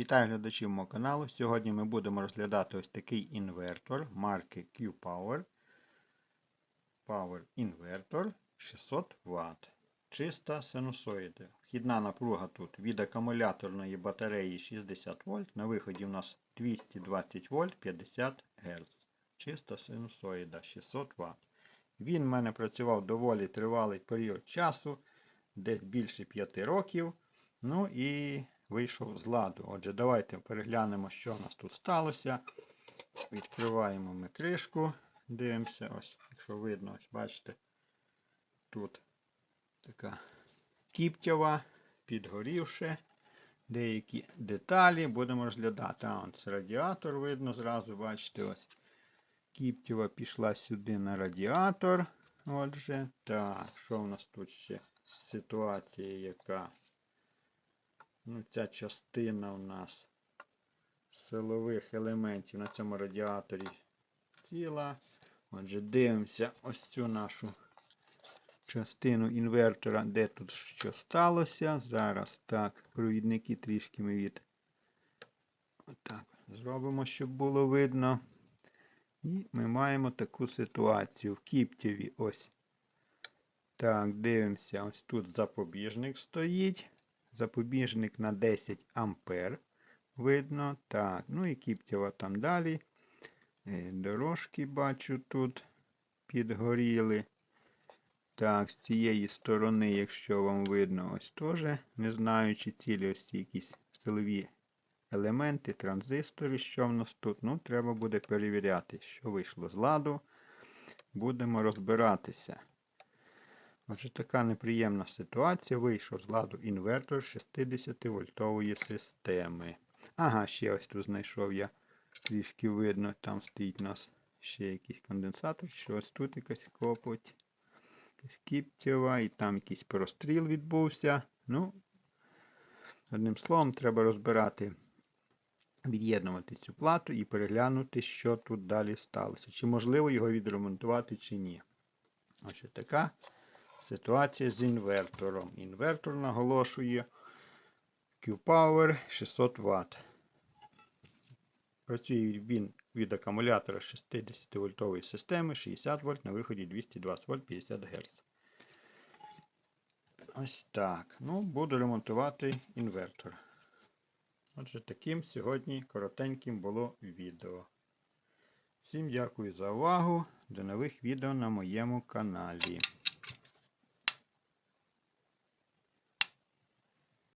Вітаю глядачів мого каналу. Сьогодні ми будемо розглядати ось такий інвертор марки Q-Power. Power Inverter 600 Вт. Чиста синусоїда. Вхідна напруга тут від акумуляторної батареї 60 вольт. На виході у нас 220 вольт 50 Гц. Чиста синусоїда 600 Вт. Він в мене працював доволі тривалий період часу, десь більше 5 років. Ну і вийшов з ладу. Отже, давайте переглянемо, що в нас тут сталося. Відкриваємо ми кришку, дивимося, ось, якщо видно, ось бачите, тут така кіптєва, підгорівши. Деякі деталі будемо розглядати. А, ось радіатор видно зразу, бачите, ось. Кіптєва пішла сюди на радіатор. Отже, так, що в нас тут ще ситуація яка? Ну, ця частина у нас силових елементів на цьому радіаторі ціла. Отже, дивимося ось цю нашу частину інвертора, де тут що сталося. Зараз так, провідники трішки ми від отак зробимо, щоб було видно. І ми маємо таку ситуацію. В кіптєві ось. Так, дивимося, ось тут запобіжник стоїть. Запобіжник на 10 ампер. Видно. Так, ну і кіптєва там далі. Е, Дорожки бачу тут підгоріли. Так, з цієї сторони, якщо вам видно, ось теж. Не знаю, чи цілі ось ці якісь силові елементи, транзистори, що в нас тут. Ну, треба буде перевіряти, що вийшло з ладу. Будемо розбиратися. Отже, така неприємна ситуація. Вийшов з ладу інвертор 60-вольтової системи. Ага, ще ось тут знайшов я трішки видно, там стоїть у нас ще якийсь конденсатор, що ось тут якась копоть, якась кіптєва, і там якийсь простріл відбувся. Ну, одним словом, треба розбирати, від'єднувати цю плату і переглянути, що тут далі сталося. Чи можливо його відремонтувати, чи ні. Ось така ситуація з інвертором. Інвертор наголошує Q-Power 600 Вт. Працює він від акумулятора 60 вольтової системи 60 вольт на виході 220 вольт 50 Гц. Ось так. Ну, буду ремонтувати інвертор. Отже, таким сьогодні коротеньким було відео. Всім дякую за увагу. До нових відео на моєму каналі.